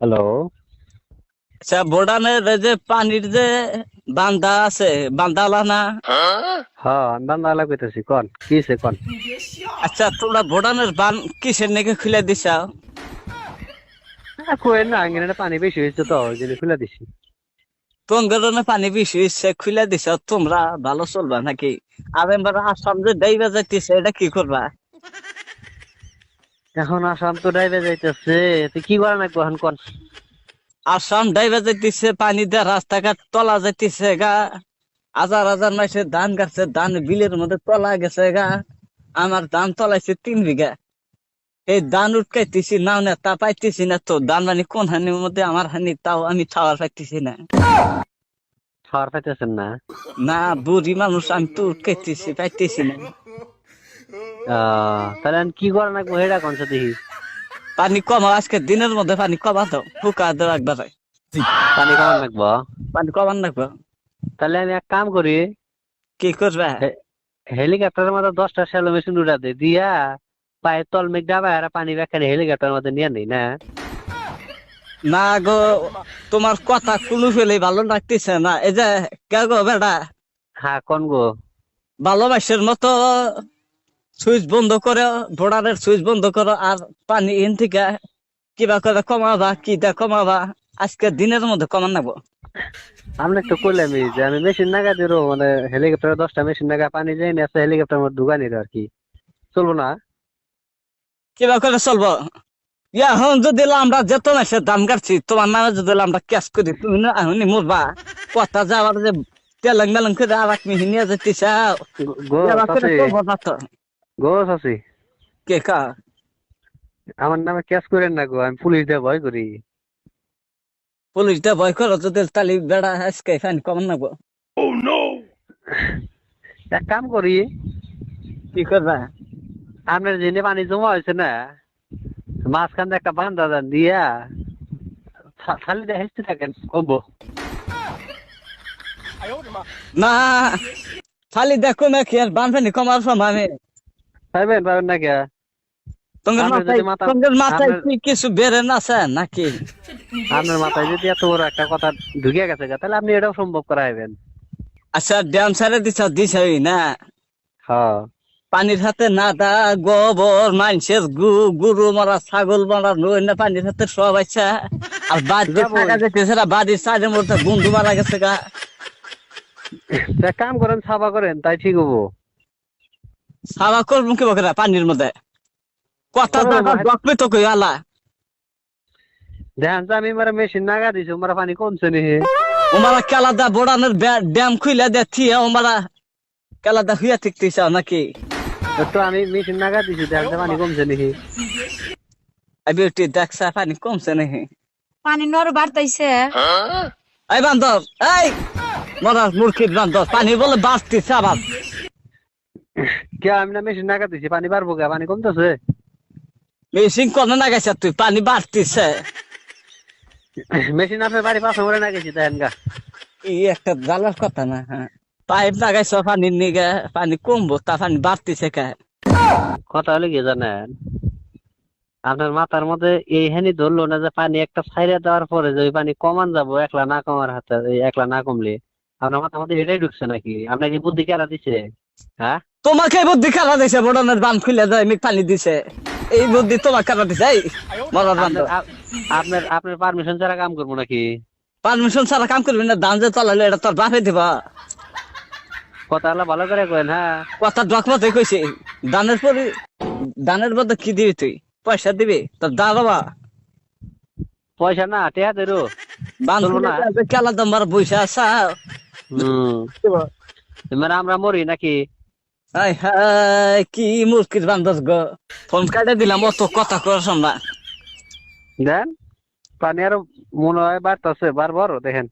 Hello আচ্ছা বোর্ডানের যে পানির যে বান্দা আছে বান্দালা না হ্যাঁ বান্দালা কইতেছি কন? কি হইছে কন? আচ্ছা তোমরা বোর্ডানের বান কিসের নাকি খুলে দিছাও কই না আঙ্গিনে পানি বেশি হয়েছে তো ওই জন্য খুলে দিছি। তোমরা পানি বেশি হচ্ছে খুলে দিছাও তোমরা ভালো চলবা নাকি? আর এবার আসাম যে ডাইবা যাইতেছে এটা কি করবা? এখন আসাম তো ডাইবে যাইতেছে। তুই কি করা নাকবো এখন কন? আসাম ডাইবা যাইতেছে পানি দিয়ে রাস্তাঘাট তলা যাইতেছে গা। হাজার হাজার মাসে ধান গাছে ধান বিলের মধ্যে তলা গেছে গা। আমার ধান তলাইছে তিন বিঘা। এই ধান উটকাইতেছি নাও না তা পাইতেছি না তো। ধান মানে কোন হানির মধ্যে আমার হানি তাও আমি খাওয়ার পাইতেছি না। খাওয়ার পাইতেছেন না? না বুড়ি মানুষ আমি তো উটকাইতেছি পাইতেছি না। তাহলে কি করা নাকবো হেডা কন সে দেখি পানি কমাও আজকে দিনের মধ্যে পানি কমা দাও ফুকা দাও একবারে। পানি কেমন নাকবো পানি কমান রাখব তাহলে আমি এক কাম করি কি করবে? হেলিকপ্টারের মধ্যে দশটা শ্যালো মেশিন উঠা দে দিয়া পায়ের তল মেঘ ডাবা আর পানি ব্যাখ্যা হেলিকপ্টারের মধ্যে নিয়ে নেই না? না গো তোমার কথা কোনো ফেলে ভালো লাগতেছে না। এই যে কে গো বেটা? হ্যাঁ কোন গো? ভালোবাসার মতো। সুইচ বন্ধ করে ভোডারের সুইচ বন্ধ করো আর পানি ইন থেকে কিবা করে কমাবা কি দা কমাবা আজকে দিনের মধ্যে কমান নেব। আমি তো কইলামই যে আমি মেশিন নাগা দিরো মানে হেলিকপ্টারে দশটা মেশিন নাগা পানি যাই না হেলিকপ্টারের মধ্যে ঢুকা নিল আর কি। চলবো না? কিবা করে চলবো। ইয়া এখন যদি আমরা যেত না সে দাম কাটছি। তোমার নামে যদি আমরা ক্যাশ করি তুমি না এখনই মরবা। কথা যাওয়ার যে তেলেং মেলেং করে আর এক মিহি নিয়ে যেতে চাও গো চাচি না তো গো কে কা? আমার নামে ক্যাশ করেন না গো আমি পুলিশ দিয়ে ভয় করি। পুলিশ দিয়ে ভয় করো যদি তালি বেড়া আজকে ফাইন কমান নেব এক কাম করি কি করবা? আপনার যেনে পানি জমা হয়েছে না? মাঝখান দিয়ে একটা বান্ধা দেন দিয়া থালি দিয়ে হেসতে থাকেন কমবো। না খালি দেখো না কি আর বানফানি কমার সময় আমি? পাইবেন পাবেন না কে মাথায় কিছু বেড়ে না আছে নাকি? আপনার মাথায় যদি এত বড় একটা কথা ঢুকে গেছে তাহলে আপনি এটাও সম্ভব করাইবেন। আচ্ছা ড্যাম সারে দিছ দিছ না? হ্যাঁ। পানির হাতে নাদা গোবর মানুষের গু গরু মারা ছাগল মারা নই না পানির হাতে সব আচ্ছা আর বাড়িতে যাব। থাকা যেতেছে না বাড়ির সাইডের মধ্যে বন্ধু মারা গেছে গা। কাম করেন সাবা করেন তাই ঠিক হব। সাবা করব কি বকরা পানির মধ্যে। কথা ডকবে তো কই আলা দেখেন তো আমি মারা মেশিন নাগা দিছি মারা পানি কমছে নি ওমারা কেলাদা বোড়ানোর ড্যাম খুইলা দে থিয়া ওমারা কেলাদা হুইয়া ঠিকতেছ নাকি? তো আমি মেশিন নাগা দিছি দেখেন তো পানি কমছে নি বিউটি দেখছা পানি কমছে নাকি পানি নর বাড়তাইছে। এই বান্দর এই! মরার মূর্খির বান্দর পানি বলে বাড়তিছে আবার। কে আমি না মেশিন পানি কে পানি কমতেছে? মেশিন তুই? পানি বাড়তিছে। মেশিন আপনার বাড়ি পাশে দেখেন গা এই একটা কথা না হ্যাঁ। পাইপ লাগাইছ নিগে পানি কমবো তা পানি বাড়তিছে কে? কথা হলে কি জানেন? আপনার মাথার মধ্যে এই হানি ধরলো না যে পানি একটা ছাইরে দেওয়ার পরে যে ওই পানি কমান যাব একলা না কমার হাতে একলা না কমলে আপনার মাথার মধ্যে এটাই ঢুকছে নাকি? আপনাকে বুদ্ধি কেরা দিছে? হ্যাঁ? তোমাকে বুদ্ধি খারাপ দিছে বড়নের বান খুলে দেয় আমি পানি দিছে। এই বুদ্ধি তোমার খারাপ দিছে এই মরার আপনার আপনার আপনার পারমিশন ছাড়া কাম করব নাকি? পারমিশন ছাড়া কাম করবি না দান যে তলালে এটা তোর বাপে দিবা। কথা হলো ভালো করে কেন হ্যাঁ? কথা ডকমতে কইছে। দানের পরে দানের বদলে কি দিবি তুই? পয়সা দিবি? তোর দা বাবা। পয়সা না টেয়া দেরো বান না। কেলা দম্বার বইসা আসা হম। আমরা মরি নাকি? হাই হাই কি মুশকিল বান্দাস গো। ফোন কাটে দিলাম অত কথা করার না। দেন, পানি আরও মনে হয় বাড়তেছে, বারবার দেখেন।